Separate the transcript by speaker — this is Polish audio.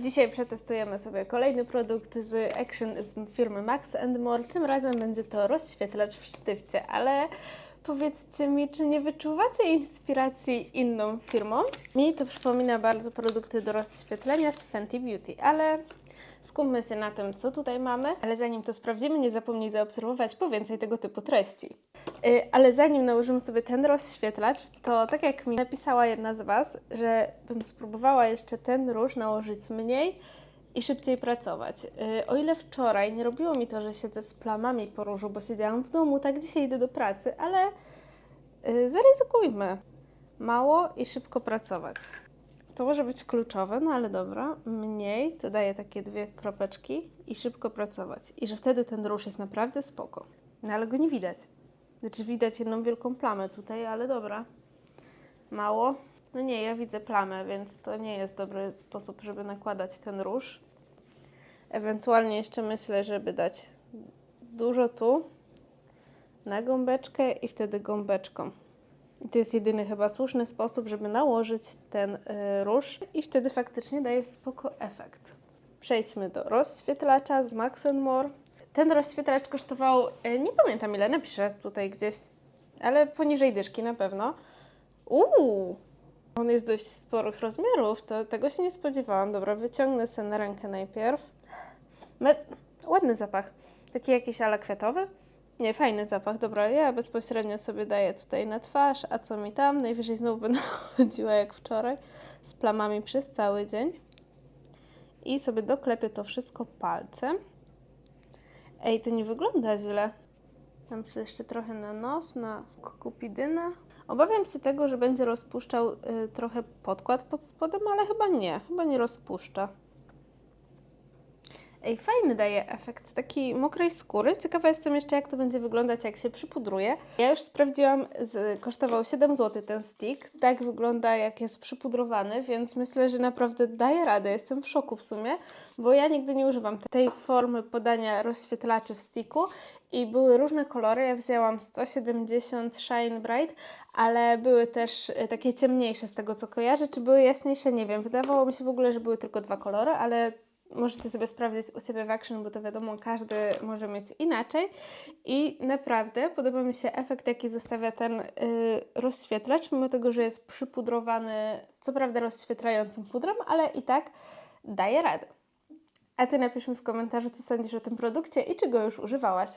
Speaker 1: Dzisiaj przetestujemy sobie kolejny produkt z Action z firmy Max More. Tym razem będzie to rozświetlacz w sztywcie, ale powiedzcie mi, czy nie wyczuwacie inspiracji inną firmą? Mi to przypomina bardzo produkty do rozświetlenia z Fenty Beauty, ale skupmy się na tym, co tutaj mamy. Ale zanim to sprawdzimy, nie zapomnij zaobserwować po więcej tego typu treści. Y, Ale zanim nałożymy sobie ten rozświetlacz, to tak jak mi napisała jedna z Was, że bym spróbowała jeszcze ten róż nałożyć mniej i szybciej pracować. Y, O ile wczoraj nie robiło mi to, że siedzę z plamami po różu, bo siedziałam w domu, tak dzisiaj idę do pracy, ale y, zaryzykujmy. Mało i szybko pracować. To może być kluczowe, no ale dobra. Mniej to daje takie dwie kropeczki i szybko pracować. I że wtedy ten róż jest naprawdę spoko. No ale go nie widać. Znaczy widać jedną wielką plamę tutaj, ale dobra. Mało? No nie, ja widzę plamę, więc to nie jest dobry sposób, żeby nakładać ten róż. Ewentualnie jeszcze myślę, żeby dać dużo tu na gąbeczkę i wtedy gąbeczką. I to jest jedyny chyba słuszny sposób, żeby nałożyć ten y, róż i wtedy faktycznie daje spoko efekt. Przejdźmy do rozświetlacza z Max More. Ten rozświetlacz kosztował, y, nie pamiętam ile, napiszę tutaj gdzieś, ale poniżej dyszki na pewno. Uuu, on jest dość sporych rozmiarów, to tego się nie spodziewałam. Dobra, wyciągnę sobie na rękę najpierw. Ładny zapach, taki jakiś ala kwiatowy. Nie, fajny zapach. Dobra, ja bezpośrednio sobie daję tutaj na twarz, a co mi tam? Najwyżej znowu będę chodziła jak wczoraj z plamami przez cały dzień. I sobie doklepię to wszystko palcem. Ej, to nie wygląda źle. Dam sobie jeszcze trochę na nos, na kupidynę. Obawiam się tego, że będzie rozpuszczał y, trochę podkład pod spodem, ale chyba nie. Chyba nie rozpuszcza. Ej, fajny daje efekt takiej mokrej skóry. Ciekawa jestem jeszcze, jak to będzie wyglądać, jak się przypudruje. Ja już sprawdziłam, z, kosztował 7 zł ten stick. Tak wygląda, jak jest przypudrowany, więc myślę, że naprawdę daje radę. Jestem w szoku w sumie, bo ja nigdy nie używam tej formy podania rozświetlaczy w sticku i były różne kolory. Ja wzięłam 170 Shine Bright, ale były też y, takie ciemniejsze z tego, co kojarzę. Czy były jaśniejsze? Nie wiem. Wydawało mi się w ogóle, że były tylko dwa kolory, ale możecie sobie sprawdzić u siebie w Action, bo to wiadomo, każdy może mieć inaczej. I naprawdę podoba mi się efekt, jaki zostawia ten y, rozświetlacz, mimo tego, że jest przypudrowany, co prawda rozświetlającym pudrem, ale i tak daje radę. A Ty napisz mi w komentarzu, co sądzisz o tym produkcie i czy go już używałaś.